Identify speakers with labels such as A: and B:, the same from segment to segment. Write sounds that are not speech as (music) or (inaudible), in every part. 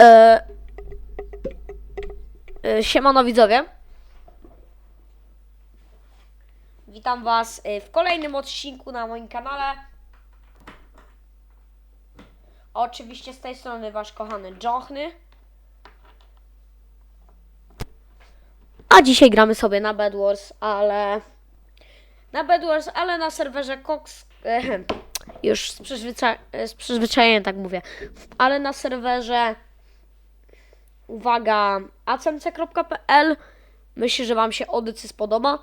A: E, e, siemano widzowie. Witam was e, w kolejnym odcinku na moim kanale. Oczywiście z tej strony wasz kochany Jochny. A dzisiaj gramy sobie na Bed Wars, ale na Bed Wars, ale na serwerze Cox. ehem, (clears throat) Już z, przyzwycza... z przyzwyczajenia tak mówię. Ale na serwerze uwaga, acmc.pl. Myślę, że Wam się audycja spodoba.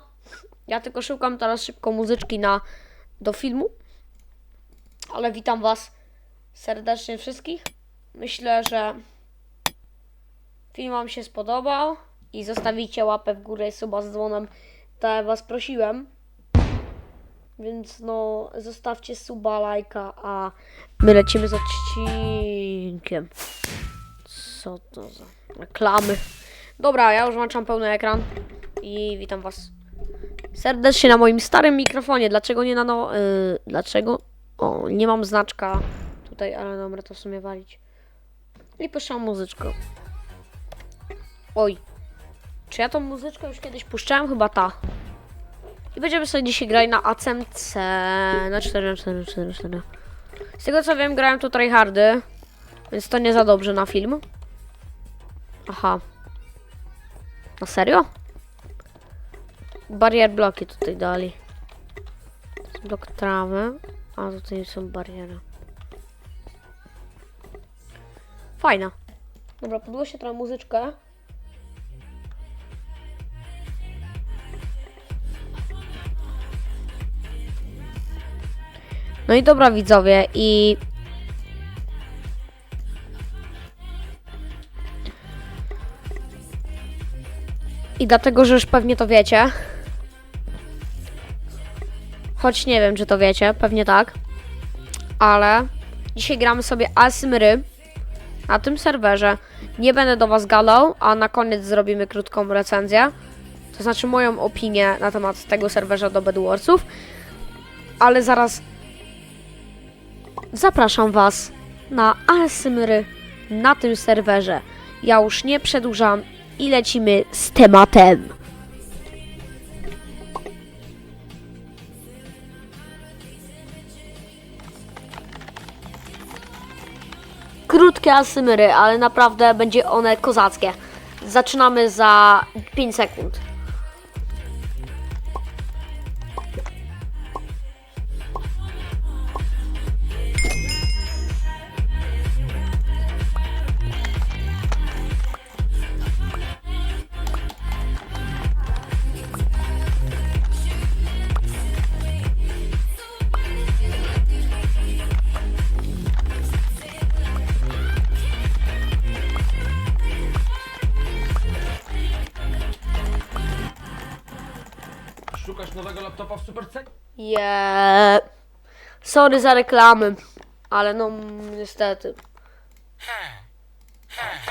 A: Ja tylko szukam teraz szybko muzyczki na, do filmu. Ale witam Was serdecznie wszystkich. Myślę, że film Wam się spodobał i zostawicie łapę w górę i suba z dzwonem, tak Was prosiłem. Więc no, zostawcie suba, lajka, a my lecimy z odcinkiem. Co to za reklamy? Dobra, ja już włączam pełny ekran i witam was serdecznie na moim starym mikrofonie. Dlaczego nie na no... Yy, dlaczego? O, nie mam znaczka tutaj, ale dobra, to w sumie walić. I puszczam muzyczkę. Oj. Czy ja tą muzyczkę już kiedyś puszczałem? Chyba ta. I będziemy sobie dzisiaj grać na ACMC. Na 4, 4, 4, 4. Z tego co wiem, grałem tu tryhardy. Więc to nie za dobrze na film. Aha. Na serio? Barier bloki tutaj dali. Blok trawy. A tutaj są bariery. Fajna. Dobra, podgłoszę trochę muzyczkę. No i dobra widzowie i dlatego, że już pewnie to wiecie. Choć nie wiem, czy to wiecie, pewnie tak. Ale dzisiaj gramy sobie Asymry na tym serwerze. Nie będę do Was gadał, a na koniec zrobimy krótką recenzję. To znaczy moją opinię na temat tego serwerza do Bedwarsów. Ale zaraz zapraszam Was na Asymry na tym serwerze. Ja już nie przedłużam i lecimy z tematem. Krótkie asymry, ale naprawdę będzie one kozackie. Zaczynamy za 5 sekund. Yeah. Sorry za reklamy, ale no niestety.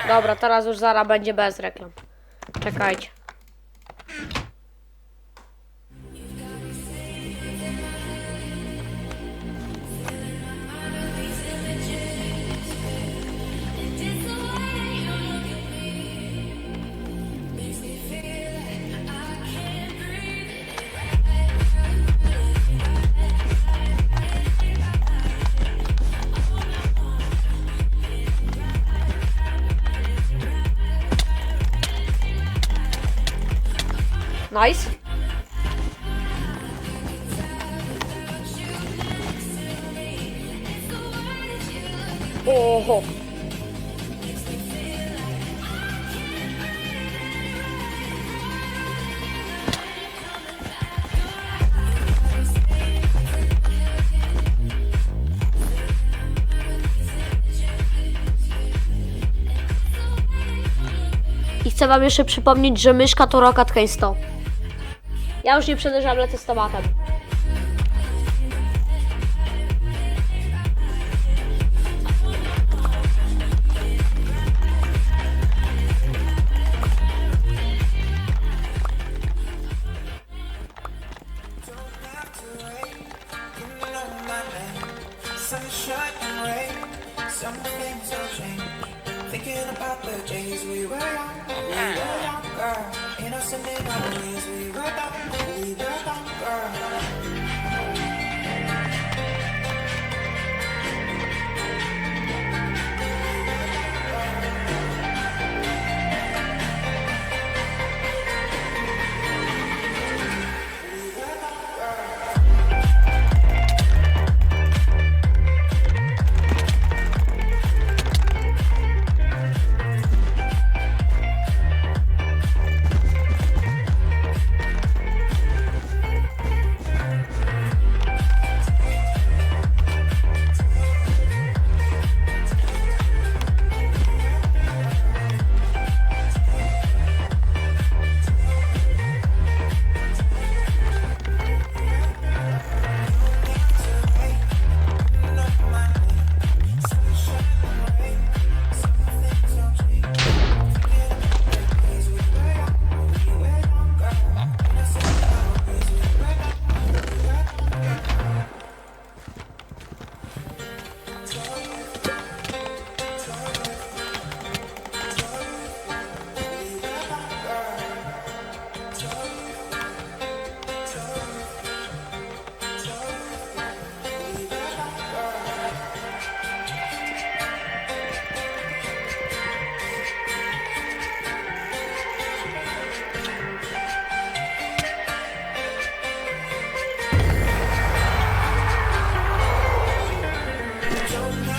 A: Dobra, teraz już Zara będzie bez reklam. Czekajcie. Nice. Oho. I chcę wam jeszcze przypomnieć, że myszka to Rocket 100. Ja już nie przedłużam, lecę z tematem.
B: Sunshine and rain, some things will change. Thinking about
C: Let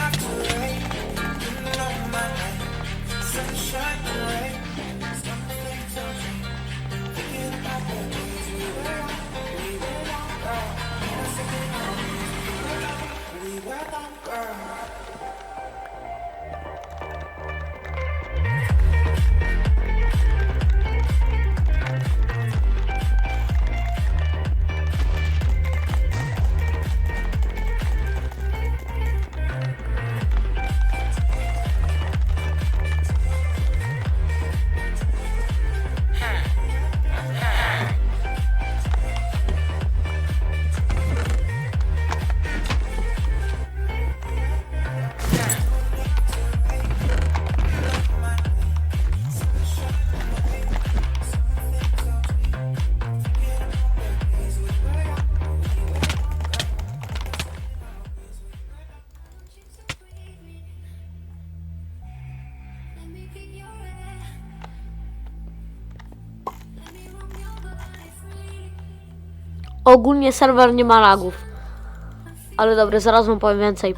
A: Ogólnie serwer nie ma lagów. Ale dobra, zaraz wam powiem więcej.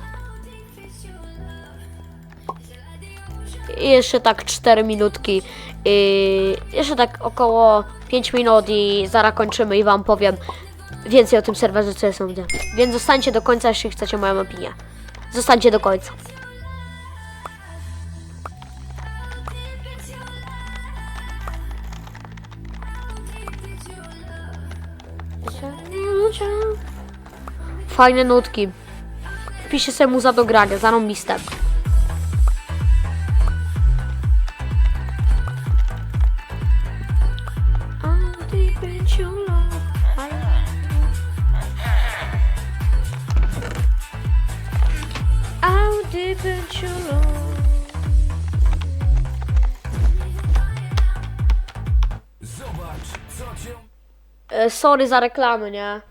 A: I jeszcze tak 4 minutki. I jeszcze tak około 5 minut i zaraz kończymy i wam powiem więcej o tym serwerze, co jest gdzie. Więc zostańcie do końca, jeśli chcecie moją opinię. Zostańcie do końca. Fajne nutki. Wpiszę sobie muza do grania, zarąbiste.
B: Zobacz, co cię...
A: Sorry za reklamy, nie?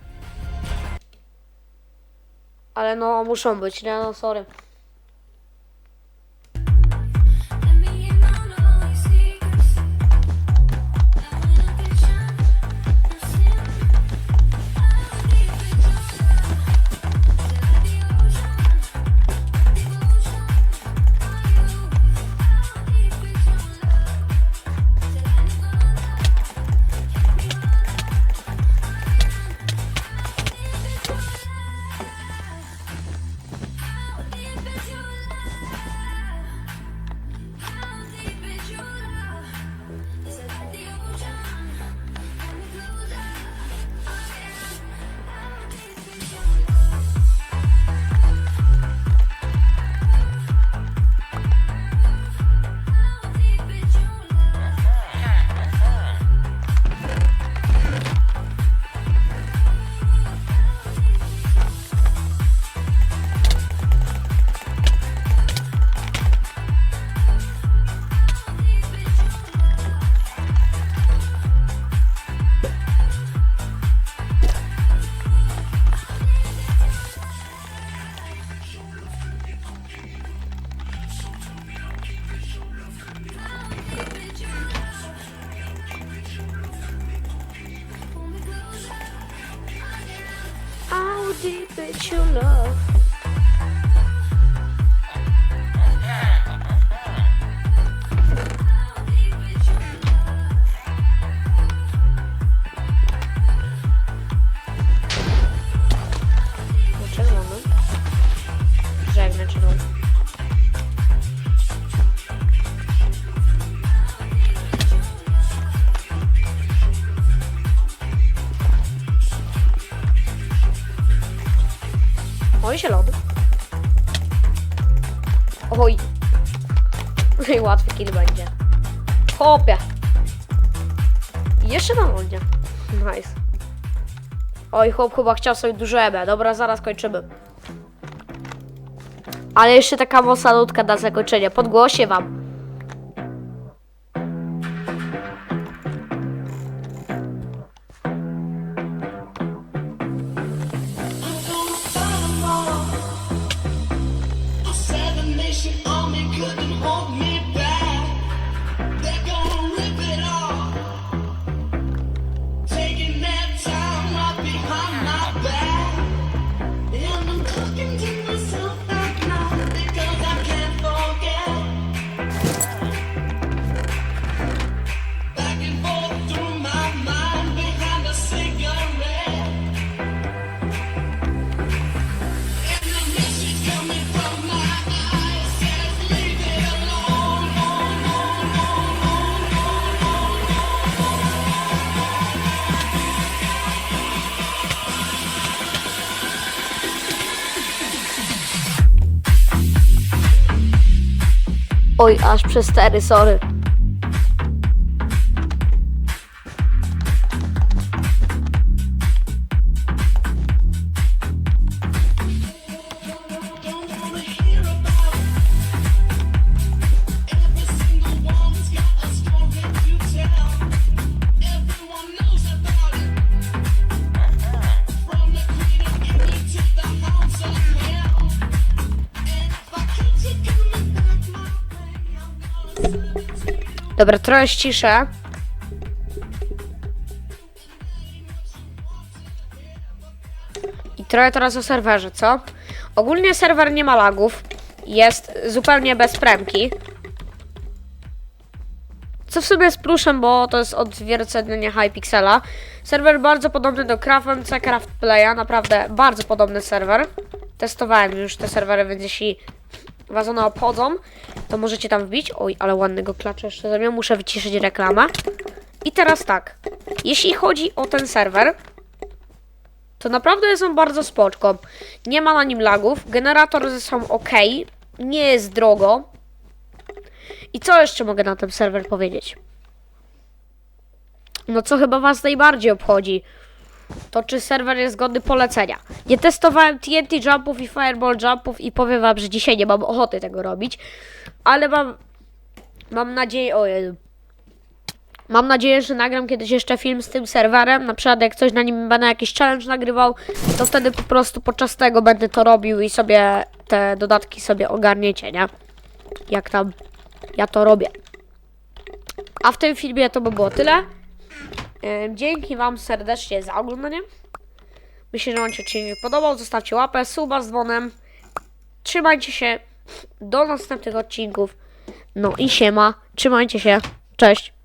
A: Ale no, muszą być, nie? No, sorry.
C: deep is your love?
A: Oj, łatwy kill będzie. Hopie. Jeszcze na lądzie. Nice. Oj, chłop chyba chciał sobie duże ebe. Dobra, zaraz kończymy. Ale jeszcze taka mocna nutka na zakończenie. Podgłosie wam. Oj, aż przez cztery, sorry. Dobra, trochę ściszę. I trochę teraz o serwerze, co? Ogólnie serwer nie ma lagów. Jest zupełnie bez premki. Co w sobie jest pluszem, bo to jest odzwierciedlenie Hypixela. Serwer bardzo podobny do CraftMC, CraftPlaya, naprawdę bardzo podobny serwer. Testowałem już te serwery, więc jeśli was one obchodzą, to możecie tam wbić. Oj, ale ładnego klacza jeszcze zrobię. Muszę wyciszyć reklamę. I teraz tak. Jeśli chodzi o ten serwer, to naprawdę jest on bardzo spoczko. Nie ma na nim lagów. Generatory są ok. Nie jest drogo. I co jeszcze mogę na ten serwer powiedzieć? No co chyba was najbardziej obchodzi? To czy serwer jest godny polecenia. Nie testowałem TNT jumpów i fireball jumpów i powiem wam, że dzisiaj nie mam ochoty tego robić. Ale mam mam nadzieję, o. Mam nadzieję, że nagram kiedyś jeszcze film z tym serwerem. Na przykład jak coś na nim będę jakiś challenge nagrywał, to wtedy po prostu podczas tego będę to robił i sobie te dodatki sobie ogarniecie, nie? Jak tam ja to robię. A w tym filmie to by było tyle. Dzięki Wam serdecznie za oglądanie. Myślę, że Wam się odcinek podobał. Zostawcie łapę, suba z dzwonem. Trzymajcie się. Do następnych odcinków. No i siema. Trzymajcie się. Cześć.